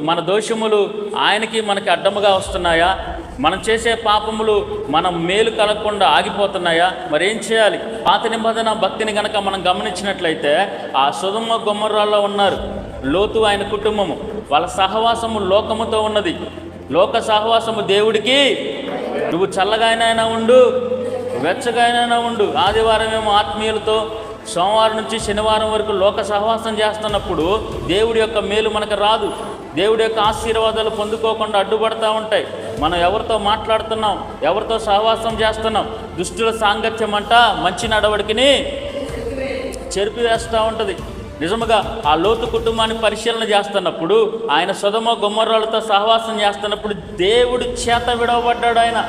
మన దోషములు ఆయనకి మనకి అడ్డముగా వస్తున్నాయా? మనం చేసే పాపములు మనం మేలు కలగకుండా ఆగిపోతున్నాయా? మరేం చేయాలి? పాత నిబంధన భక్తిని గనక మనం గమనించినట్లయితే ఆ సుధమ్మ గుమ్మరాల్లో ఉన్నారు. లోతు ఆయన కుటుంబము. వాళ్ళ సహవాసము లోకముతో ఉన్నది. లోక సహవాసము దేవుడికి. నువ్వు చల్లగానైనా ఉండు వెచ్చగానైనా ఉండు. ఆదివారం ఏమో ఆత్మీయులతో సోమవారం నుంచి శనివారం వరకు లోక సహవాసం చేస్తున్నప్పుడు దేవుడి యొక్క మేలు మనకు రాదు. దేవుడి యొక్క ఆశీర్వాదాలు పొందుకోకుండా అడ్డుపడతా ఉంటాయి. మనం ఎవరితో మాట్లాడుతున్నాం? ఎవరితో సహవాసం చేస్తున్నాం? దుష్టుల సాంగత్యం అంట మంచి నడవడికిని చెరిపివేస్తూ ఉంటుంది. నిజముగా ఆ లోతు కుటుంబాన్ని పరిశీలన చేస్తున్నప్పుడు ఆయన సుధమ గుమ్మరాలతో సహవాసం చేస్తున్నప్పుడు దేవుడు చేత విడవబడ్డాడు ఆయన.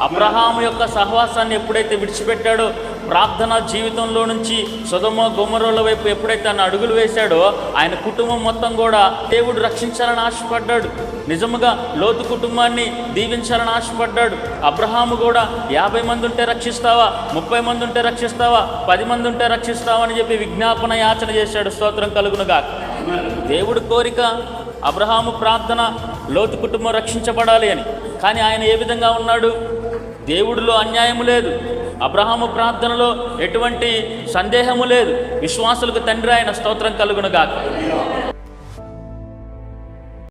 అబ్రహాం యొక్క సహవాసాన్ని ఎప్పుడైతే విడిచిపెట్టాడో ప్రార్థన జీవితంలో నుంచి సుధమ గుమ్మరుల వైపు ఎప్పుడైతే ఆయన అడుగులు వేశాడో ఆయన కుటుంబం మొత్తం కూడా దేవుడు రక్షించాలని ఆశపడ్డాడు. నిజముగా లోతు కుటుంబాన్ని దీవించాలని ఆశపడ్డాడు. అబ్రహాము కూడా యాభై మంది ఉంటే రక్షిస్తావా? ముప్పై మంది ఉంటే రక్షిస్తావా? పది మంది ఉంటే రక్షిస్తావా అని చెప్పి విజ్ఞాపన యాచన చేశాడు. స్తోత్రం కలుగునుగా దేవుడి కోరిక అబ్రహాము ప్రార్థన లోతు కుటుంబం రక్షించబడాలి అని. కానీ ఆయన ఏ విధంగా ఉన్నాడు? దేవుడిలో అన్యాయము లేదు. అబ్రహాము ప్రార్థనలో ఎటువంటి సందేహము లేదు. విశ్వాసులకు తండ్రి ఆయన స్తోత్రం కలుగునుగాక.